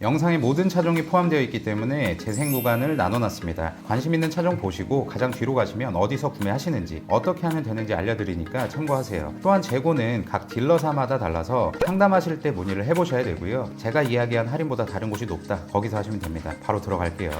영상에 모든 차종이 포함되어 있기 때문에 재생 구간을 나눠놨습니다. 관심 있는 차종 보시고 가장 뒤로 가시면 어디서 구매하시는지 어떻게 하면 되는지 알려드리니까 참고하세요. 또한 재고는 각 딜러사마다 달라서 상담하실 때 문의를 해보셔야 되고요. 제가 이야기한 할인보다 다른 곳이 높다. 거기서 하시면 됩니다. 바로 들어갈게요.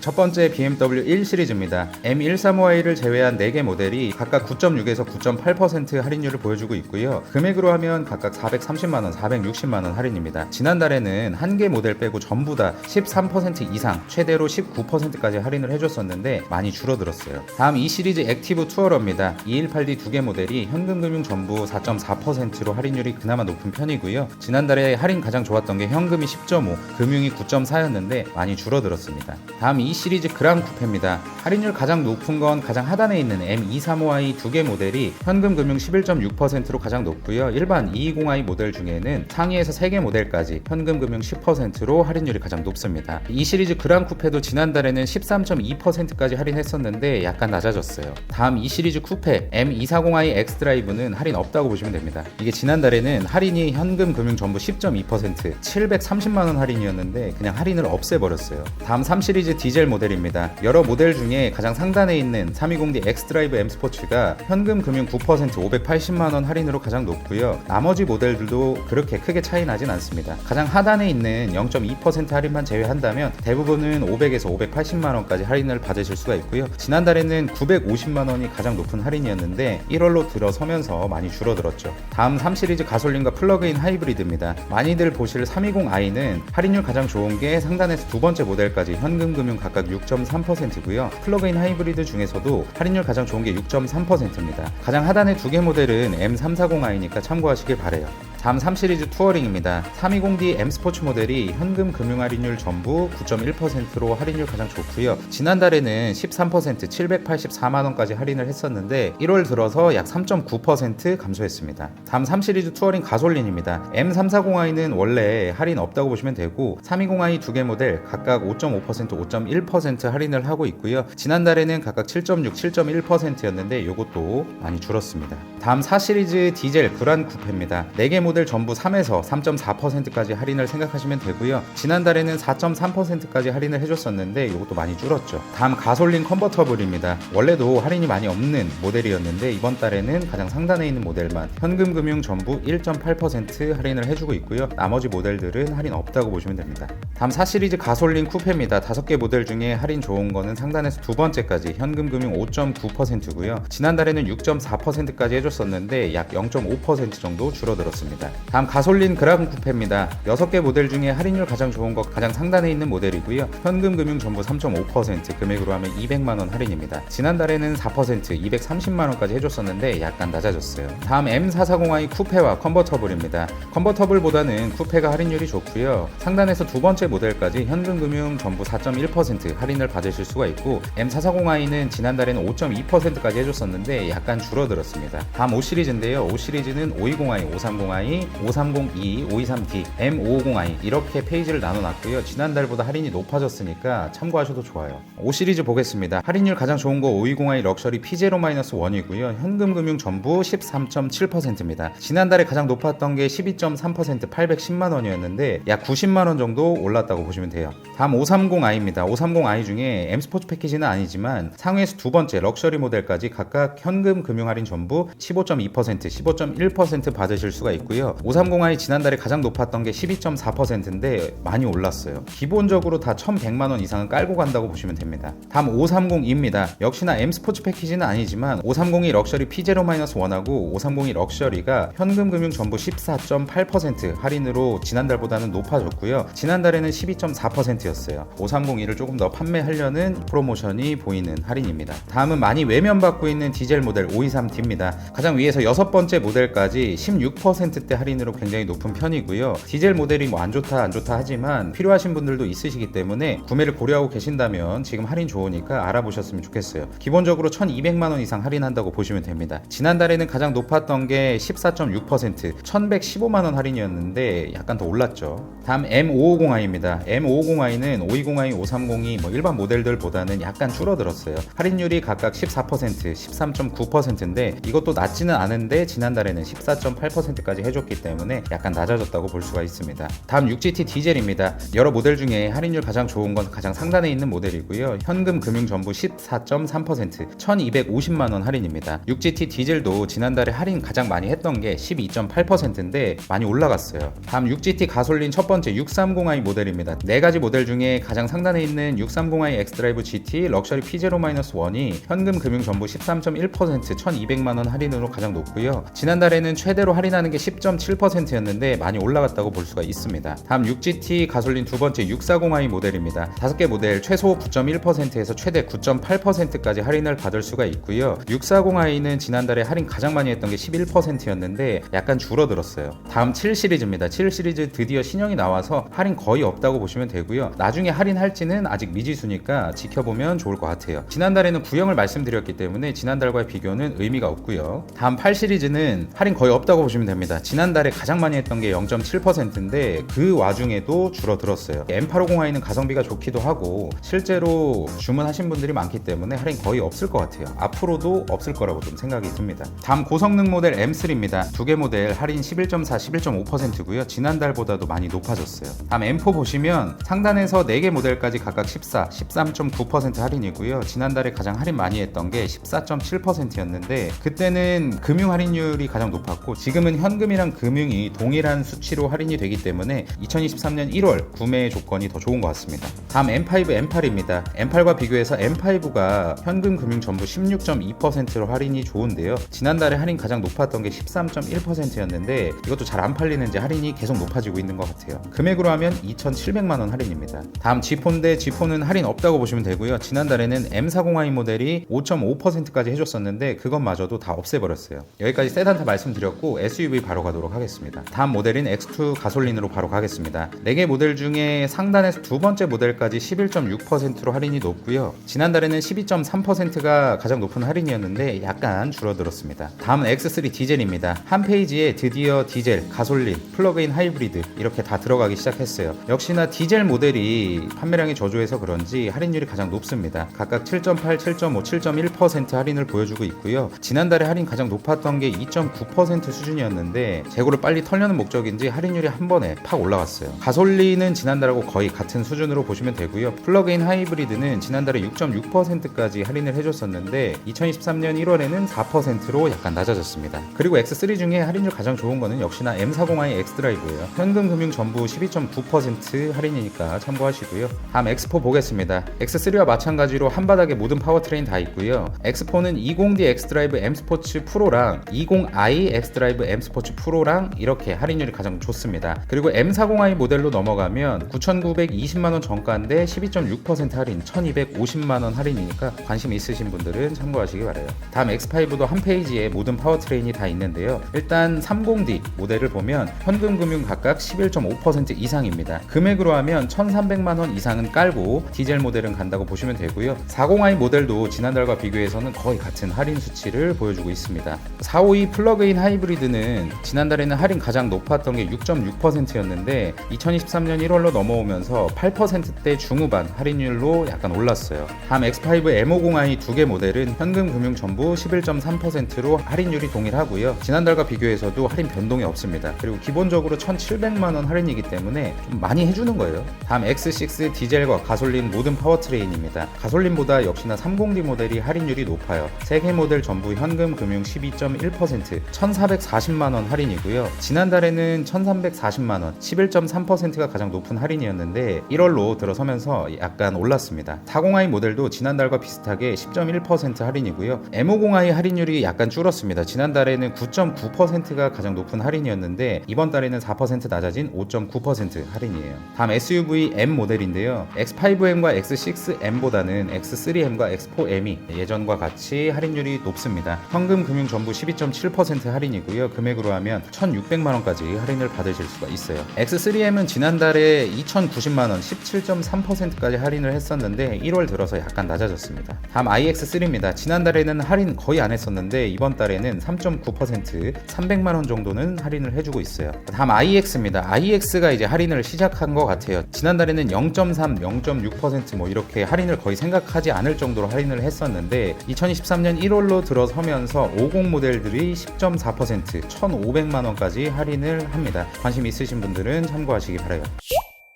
첫 번째 BMW 1 시리즈입니다. M135i를 제외한 4개 모델이 각각 9.6에서 9.8% 할인율을 보여주고 있고요. 금액으로 하면 각각 430만원, 460만원 할인입니다. 지난달에는 한 개 모델 빼고 전부 다 13% 이상, 최대로 19%까지 할인을 해줬었는데 많이 줄어들었어요. 다음 이 시리즈 액티브 투어러입니다. 218D 두 개 모델이 현금금융 전부 4.4%로 할인율이 그나마 높은 편이고요. 지난달에 할인 가장 좋았던 게 현금이 10.5, 금융이 9.4였는데 많이 줄어들었습니다. 다음 이 시리즈 그랑 쿠페입니다. 할인율 가장 높은 건 가장 하단에 있는 M235i 두 개 모델이 현금 금융 11.6%로 가장 높고요. 일반 220i 모델 중에는 상위에서 3개 모델까지 현금 금융 10%로 할인율이 가장 높습니다. 이 시리즈 그랑 쿠페도 지난달에는 13.2%까지 할인했었는데 약간 낮아졌어요. 다음 이 시리즈 쿠페 M240i X 드라이브는 할인 없다고 보시면 됩니다. 이게 지난달에는 할인이 현금 금융 전부 10.2% 730만 원 할인이었는데 그냥 할인을 없애버렸어요. 다음 3 시리즈 디젤 모델입니다. 여러 모델 중에 가장 상단에 있는 320D X 드라이브 M 스포츠가 현금 금융 9% 580만 원 할인으로 가장 높고요. 나머지 모델들도 그렇게 크게 차이 나진 않습니다. 가장 하단에 있는 0.2% 할인만 제외한다면 대부분은 500에서 580만 원까지 할인을 받으실 수가 있고요. 지난달에는 950만 원이 가장 높은 할인이었는데 1월로 들어서면서 많이 줄어들었죠. 다음 3 시리즈 가솔린과 플러그인 하이브리드입니다. 많이들 보실 320i는 할인율 가장 좋은 게 상단에서 두 번째 모델까지 현금 금융 각각 6.3%고요. 플러그인 하이브리드 중에서도 할인율 가장 좋은 게 6.3%입니다. 가장 하단의 두 개 모델은 M340i니까 참고하시길 바래요. 다음 3 시리즈 투어링입니다. 320D M 스포츠 모델이 현금 금융 할인율 전부 9.1%로 할인율 가장 좋고요. 지난달에는 13% 784만 원까지 할인을 했었는데 1월 들어서 약 3.9% 감소했습니다. 다음 3 시리즈 투어링 가솔린입니다. M340i는 원래 할인 없다고 보시면 되고 320i 두 개 모델 각각 5.5% 5.1% 할인을 하고 있고요. 지난달에는 각각 7.6 7.1%였는데 이것도 많이 줄었습니다. 다음 4 시리즈 디젤 그란 쿠페입니다. 4개 모델 전부 3에서 3.4%까지 할인을 생각하시면 되고요. 지난달에는 4.3%까지 할인을 해줬었는데 이것도 많이 줄었죠. 다음 가솔린 컨버터블입니다. 원래도 할인이 많이 없는 모델이었는데 이번 달에는 가장 상단에 있는 모델만 현금 금융 전부 1.8% 할인을 해주고 있고요. 나머지 모델들은 할인 없다고 보시면 됩니다. 다음 4 시리즈 가솔린 쿠페입니다. 5개 모델 중에 할인 좋은 거는 상단에서 두 번째까지 현금 금융 5.9%고요. 지난달에는 6.4%까지 해줬었는데 약 0.5% 정도 줄어들었습니다. 다음 가솔린 그라군 쿠페입니다. 6개 모델 중에 할인율 가장 좋은 거 가장 상단에 있는 모델이고요. 현금 금융 전부 3.5% 금액으로 하면 200만 원 할인입니다. 지난달에는 4% 230만 원까지 해줬었는데 약간 낮아졌어요. 다음 M440i 쿠페와 컨버터블입니다. 컨버터블보다는 쿠페가 할인율이 좋고요. 상단에서 두 번째 모델까지 현금 금융 전부 4.1% 할인을 받으실 수가 있고 M440i는 지난달에는 5.2%까지 해줬었는데 약간 줄어들었습니다. 다음 5 시리즈인데요. 5 시리즈는 520i, 530i, 530e, 523d, M550i 이렇게 페이지를 나눠놨고요. 지난달보다 할인이 높아졌으니까 참고하셔도 좋아요. 5 시리즈 보겠습니다. 할인율 가장 좋은 거 520i 럭셔리 P0-1이고요. 현금 금융 전부 13.7%입니다. 지난달에 가장 높았던 게 12.3% 810만 원이었는데 약 90만 원 정도 올랐다고 보시면 돼요. 다음 530i입니다. 530i 중에 M 스포츠 패키지는 아니지만 상위에서 두 번째 럭셔리 모델까지 각각 현금 금융 할인 전부 15.2%, 15.1% 받으실 수가 있고요. 530i 지난달에 가장 높았던 게 12.4%인데 많이 올랐어요. 기본적으로 다 1,100만 원 이상은 깔고 간다고 보시면 됩니다. 다음 530입니다. 역시나 M 스포츠 패키지는 아니지만 530이 럭셔리 P0-1하고 530이 럭셔리가 현금 금융 전부 14.8% 할인으로 지난달보다는 높아졌고요. 지난달에는 12.4%였어요. 530이를 조금 더 판매하려는 프로모션이 보이는 할인입니다. 다음은 많이 외면받고 있는 디젤 모델 523D입니다. 가장 위에서 여섯 번째 모델까지 16%대 할인으로 굉장히 높은 편이고요. 디젤 모델이 뭐 안 좋다 안 좋다 하지만 필요하신 분들도 있으시기 때문에 구매를 고려하고 계신다면 지금 할인 좋으니까 알아보셨으면 좋겠어요. 기본적으로 1,200만 원 이상 할인한다고 보시면 됩니다. 지난달에는 가장 높았던 게 14.6% 1,115만 원 할인이었는데 약간 더 올랐죠. 다음 M550i입니다. M550i는 520i, 530이 뭐 일반 모델들보다는 약간 줄어들었어요. 할인율이 각각 14%, 13.9%인데 이것도 낮지는 않은데 지난달에는 14.8%까지 해줬 기 때문에 약간 낮아졌다고 볼 수가 있습니다. 다음 6GT 디젤입니다. 여러 모델 중에 할인율 가장 좋은 건 가장 상단에 있는 모델이고요. 현금 금융 전부 14.3% 1250만 원 할인입니다. 6GT 디젤도 지난달에 할인 가장 많이 했던 게 12.8%인데 많이 올라갔어요. 다음 6GT 가솔린 첫 번째 630i 모델입니다. 네 가지 모델 중에 가장 상단에 있는 630i 엑스드라이브 GT 럭셔리 P0-1이 현금 금융 전부 13.1% 1200만 원 할인으로 가장 높고요. 지난달에는 최대로 할인하는 게 10.7%였는데 많이 올라갔다고 볼 수가 있습니다. 다음 6GT 가솔린 두 번째 640i 모델입니다. 다섯 개 모델 최소 9.1%에서 최대 9.8%까지 할인을 받을 수가 있고요. 640i는 지난달에 할인 가장 많이 했던 게 11%였는데 약간 줄어들었어요. 다음 7 시리즈입니다. 7 시리즈 드디어 신형이 나와서 할인 거의 없다고 보시면 되고요. 나중에 할인할지는 아직 미지수니까 지켜보면 좋을 것 같아요. 지난달에는 구형을 말씀드렸기 때문에 지난달과의 비교는 의미가 없고요. 다음 8 시리즈는 할인 거의 없다고 보시면 됩니다. 지난달에 가장 많이 했던 게 0.7%인데 그 와중에도 줄어들었어요. M850i는 가성비가 좋기도 하고 실제로 주문하신 분들이 많기 때문에 할인 거의 없을 것 같아요. 앞으로도 없을 거라고 좀 생각이 듭니다. 다음 고성능 모델 M3입니다. 두 개 모델 할인 11.4, 11.5%고요. 지난달보다도 많이 높아졌어요. 다음 M4 보시면 상단에서 4개 모델까지 각각 14, 13.9% 할인이고요. 지난달에 가장 할인 많이 했던 게 14.7%였는데 그때는 금융 할인율이 가장 높았고 지금은 현금이랑 금융이 동일한 수치로 할인이 되기 때문에 2023년 1월 구매 조건이 더 좋은 것 같습니다. 다음 M5, M8입니다. M8과 비교해서 M5가 현금 금융 전부 16.2%로 할인이 좋은데요. 지난달에 할인 가장 높았던 게 13.1%였는데 이것도 잘 안 팔리는지 할인이 계속 높아지고 있는 것 같아요. 금액으로 하면 2,700만 원 할인입니다. 다음 G4인데 G4는 할인 없다고 보시면 되고요. 지난달에는 M40i 모델이 5.5%까지 해줬었는데 그것마저도 다 없애버렸어요. 여기까지 세단타 말씀드렸고 SUV 바로 가도록 하겠습니다. 다음 모델인 X2 가솔린으로 바로 가겠습니다. 4개 모델 중에 상단에서 두 번째 모델까지 11.6%로 할인이 높고요. 지난달에는 12.3%가 가장 높은 할인이었는데 약간 줄어들었습니다. 다음은 X3 디젤입니다. 한 페이지에 드디어 디젤, 가솔린, 플러그인 하이브리드 이렇게 다 들어가기 시작했어요. 역시나 디젤 모델이 판매량이 저조해서 그런지 할인율이 가장 높습니다. 각각 7.8, 7.5, 7.1% 할인을 보여주고 있고요. 지난달에 할인 가장 높았던 게 2.9% 수준이었는데 재고를 빨리 털려는 목적인지 할인율이 한 번에 팍 올라갔어요. 가솔린은 지난달하고 거의 같은 수준으로 보시면 되고요. 플러그인 하이브리드는 지난달에 6.6%까지 할인을 해줬었는데 2023년 1월에는 4%로 약간 낮아졌습니다. 그리고 X3 중에 할인율 가장 좋은 거는 역시나 M40i 엑스드라이브예요. 현금 금융 전부 12.9% 할인이니까 참고하시고요. 다음 X4 보겠습니다. X3와 마찬가지로 한 바닥에 모든 파워트레인 다 있고요. X4는 20D 엑스드라이브 M 스포츠 프로랑 20i 엑스드라이브 M 스포츠 프로랑 이렇게 할인율이 가장 좋습니다. 그리고 M40i 모델로 넘어가면 9,920만 원 정가인데 12.6% 할인, 1,250만 원 할인이니까 관심 있으신 분들은 참고하시기 바래요. 다음 X5도 한 페이지에 모든 파워트레인이 다 있는데요. 일단 30D 모델을 보면 현금 금융 각각 11.5% 이상입니다. 금액으로 하면 1,300만 원 이상은 깔고 디젤 모델은 간다고 보시면 되고요. 40i 모델도 지난달과 비교해서는 거의 같은 할인 수치를 보여주고 있습니다. 452 플러그인 하이브리드는 지난달에는 할인 가장 높았던 게 6.6%였는데 2023년 1월로 넘어오면서 8%대 중후반 할인율로 약간 올랐어요. 다음 X5 M50i 두 개 모델은 현금 금융 전부 11.3%로 할인율이 동일하고요. 지난달과 비교해서도 할인 변동이 없습니다. 그리고 기본적으로 1,700만 원 할인이기 때문에 좀 많이 해주는 거예요. 다음 X6 디젤과 가솔린 모든 파워트레인입니다. 가솔린보다 역시나 30D 모델이 할인율이 높아요. 세 개 모델 전부 현금 금융 12.1% 1,440만 원 할인 이고요. 지난달에는 1,340만 원 11.3%가 가장 높은 할인이었는데 1월로 들어서면서 약간 올랐습니다. 40i 모델도 지난달과 비슷하게 10.1% 할인이고요. M50i 할인율이 약간 줄었습니다. 지난달에는 9.9%가 가장 높은 할인이었는데 이번 달에는 4% 낮아진 5.9% 할인이에요. 다음 SUV M 모델인데요. X5M과 X6M보다는 X3M과 X4M이 예전과 같이 할인율이 높습니다. 현금 금융 전부 12.7% 할인이고요. 금액으로 하면 1,600만 원까지 할인을 받으실 수가 있어요. X3M은 지난달에 2,090만 원, 17.3%까지 할인을 했었는데 1월 들어서 약간 낮아졌습니다. 다음 iX3입니다. 지난달에는 할인 거의 안 했었는데 이번 달에는 3.9% 300만 원 정도는 할인을 해주고 있어요. 다음 iX입니다. iX가 이제 할인을 시작한 것 같아요. 지난달에는 0.3, 0.6%뭐 이렇게 할인을 거의 생각하지 않을 정도로 할인을 했었는데 2023년 1월로 들어서면서 50 모델들이 10.4%, 1,500 200만 원까지 할인을 합니다. 관심 있으신 분들은 참고하시기 바라요.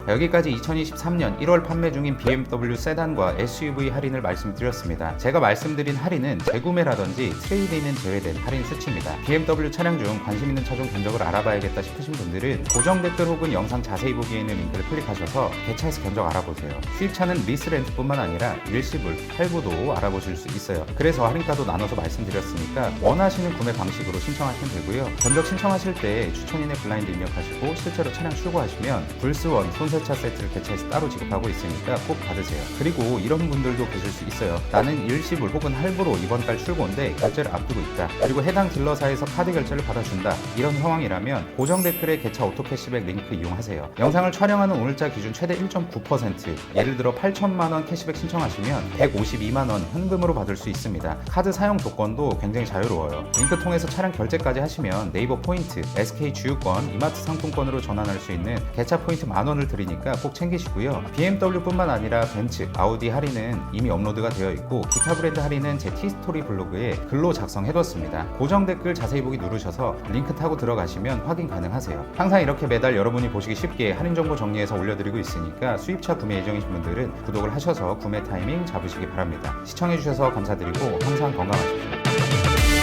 자, 여기까지 2023년 1월 판매 중인 BMW 세단과 SUV 할인을 말씀드렸습니다. 제가 말씀드린 할인은 재구매라든지 트레이드인은 제외된 할인 수치입니다. BMW 차량 중 관심 있는 차종 견적을 알아봐야겠다 싶으신 분들은 고정 댓글 혹은 영상 자세히 보기에 있는 링크를 클릭하셔서 개차에서 견적 알아보세요. 수입차는 리스 렌트뿐만 아니라 일시불, 할부도 알아보실 수 있어요. 그래서 할인가도 나눠서 말씀드렸으니까 원하시는 구매 방식으로 신청하시면 되고요. 견적 신청하실 때 추천인의 블라인드 입력하시고 실제로 차량 출고하시면 불스원 손세 차 세트를 개차해서 따로 지급하고 있으니까 꼭 받으세요. 그리고 이런 분들도 계실 수 있어요. 나는 일시불 혹은 할부로 이번 달 출고인데 결제를 앞두고 있다. 그리고 해당 딜러사에서 카드 결제를 받아준다. 이런 상황이라면 고정 댓글에 개차 오토 캐시백 링크 이용하세요. 영상을 촬영하는 오늘자 기준 최대 1.9% 예를 들어 8천만 원 캐시백 신청하시면 152만 원 현금으로 받을 수 있습니다. 카드 사용 조건도 굉장히 자유로워요. 링크 통해서 차량 결제까지 하시면 네이버 포인트, SK 주유권, 이마트 상품권으로 전환할 수 있는 개차 포인트 만 원을 드리 니까 꼭 챙기시고요. BMW뿐만 아니라 벤츠, 아우디 할인은 이미 업로드가 되어 있고 기타 브랜드 할인은 제 티스토리 블로그에 글로 작성해뒀습니다. 고정 댓글 자세히 보기 누르셔서 링크 타고 들어가시면 확인 가능하세요. 항상 이렇게 매달 여러분이 보시기 쉽게 할인 정보 정리해서 올려드리고 있으니까 수입차 구매 예정이신 분들은 구독을 하셔서 구매 타이밍 잡으시기 바랍니다. 시청해주셔서 감사드리고 항상 건강하십시오.